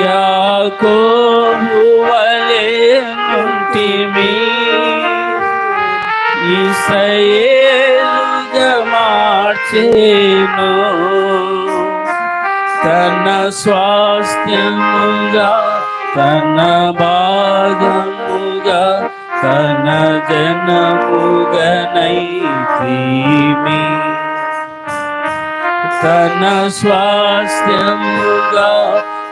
యాకోబు వలె నుంటిమి ఇస్రాయేలుగా మార్చేను తన స్వాస్థ్యముగా తన భాగముగా తన జనముగనైతిమి తన స్వాస్థ్యముగా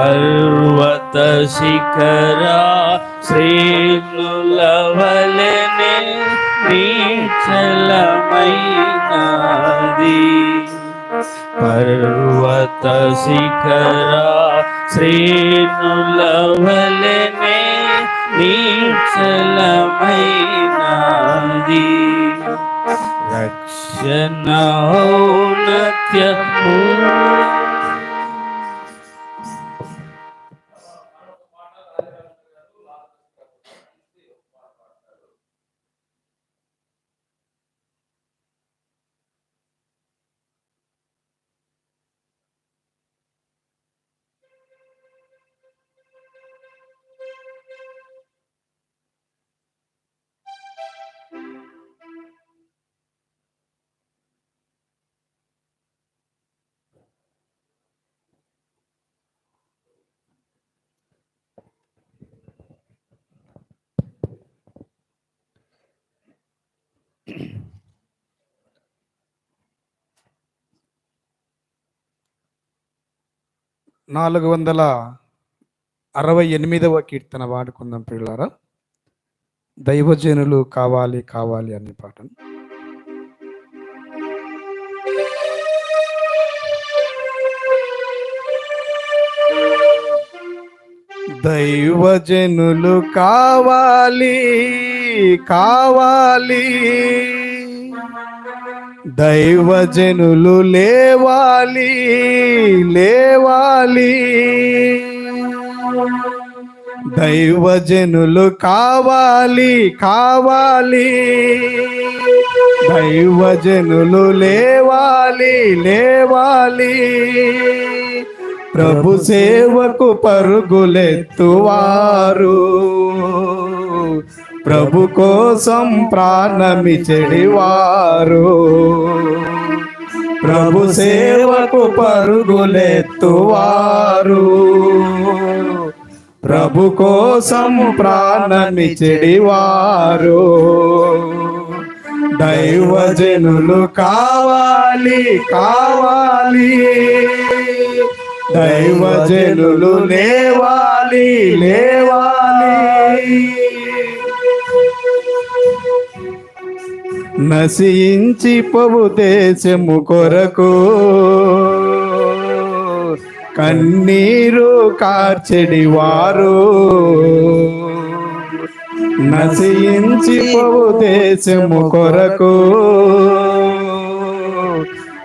పర్వత శిఖరా శ్రేణులవలనే నీచలమైనది. పర్వత శిఖరా శ్రేణులవలనే నీచలమైనది. రక్షణ ఔన్నత్యము నాలుగు వందల అరవై ఎనిమిదవ కీర్తన వాడుకుందాం పిల్లారా దైవజనులు కావాలి కావాలి అనే పాటను దైవజనులు కావాలి కావాలి. దైవజనులు లేవాలి లేవాలి. దైవజనులు కావాలి కావాలి. దైవజనులు లేవాలి లేవాలి. ప్రభు సేవకు పరుగులెత్తువారు. ప్రభు కోసం ప్రాణమిచెడివారు ప్రభు సేవకు పరుగులెత్తువారు. ప్రభు కోసం ప్రాణమిచెడివారు దైవజనులు కావాలి కావాలి. దైవజనులు లేవాలి లేవాలి. నశించి పవు దేశము కొరకు. కన్నీరు కార్చెడి వారు. నశించి పవు దేశము కొరకు.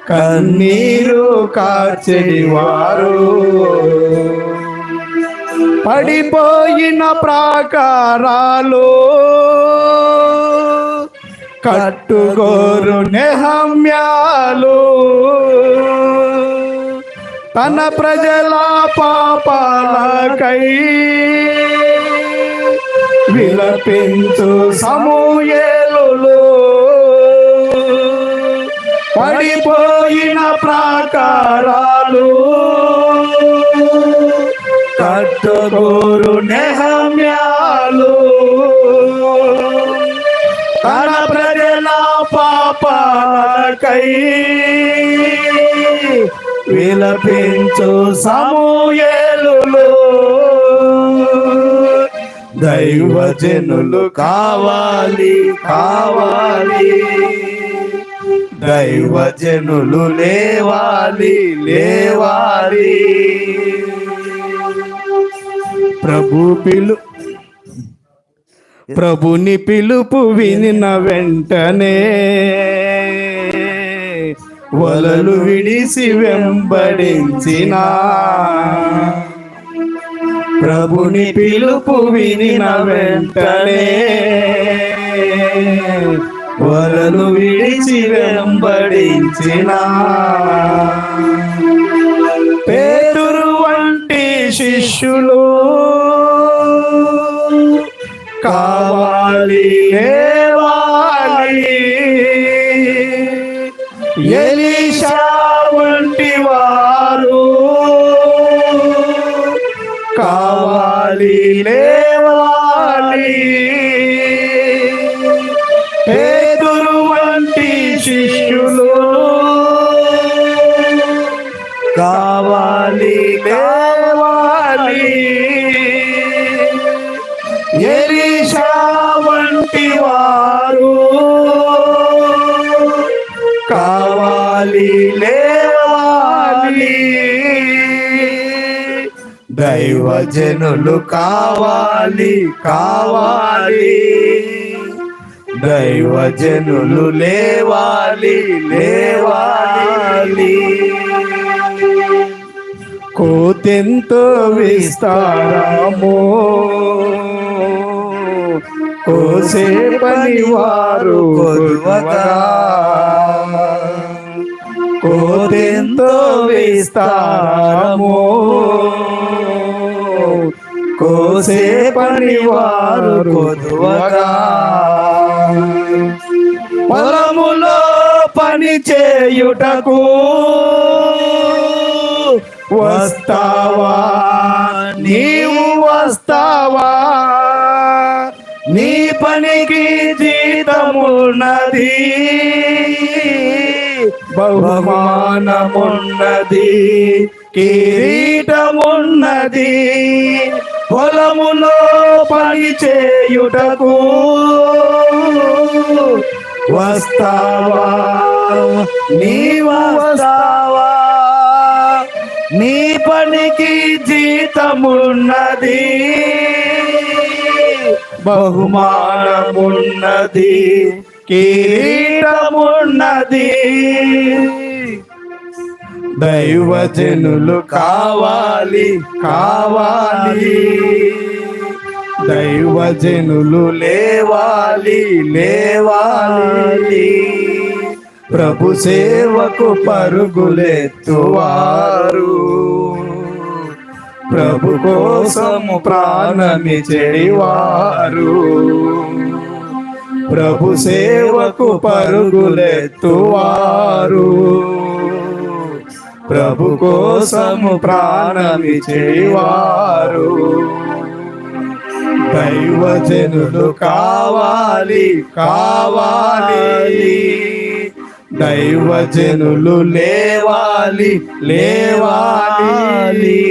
కన్నీరు కార్చెడి వారు. పడిపోయిన ప్రాకారాలు కట్టుగోరు నెహమ్యాలు. తన ప్రజల పాపాలకై విలపించు సమూయేలు పడిపోయిన ప్రాకారాలు కట్టుగోరు నెహమ్యాలు. తన ప్రజల పాపాలకై విలపించు సమూయేలు దైవజనులు కావాలి కావాలి. దైవజనులు లేవాలి లేవాలి. ప్రభు పిలు ప్రభుని పిలుపు వినిన వెంటనే వలలు విడిసి వెంబడించిన. ప్రభుని పిలుపు వినిన వెంటనే వలలు విడిచి వెంబడించినా. వారు. కావాలి లేవాలి. పేదురు వంటి శిష్యులు. కావాలి లేవాలి. దైవజనులు కావాలి కావాలి. దైవజనులు లేవాలి లేవాలి. కోతెంతో విస్తారము. కోసే పని వారు కొద్వగా కోతెంతో విస్తారము. కోసే పని వారు పొలములో పని చేయుటకు వస్తావా? నీవు వస్తావా? నీ పనికి జీతమున్నది. బహుమానమున్నది కిరీటమున్నది పొలములో పని చేయుటకు వస్తావా? నీ వస్తావా? నీ పనికి జీతమున్నది బహుమానమున్నది కిరీటమున్నది. దైవజనులు కావాలి కావాలి. దైవజనులు లేవాలి లేవాలి. ప్రభు సేవకు పరుగులెత్తువారు. ప్రభు కోసము ప్రాణమి చెడివారు ప్రభు సేవకు పరుగులెత్తువారు. ప్రభు కోసము ప్రాణమి దైవజనులు కావాలి కావాలి. దైవజనులు లేవాలి లేవాలి.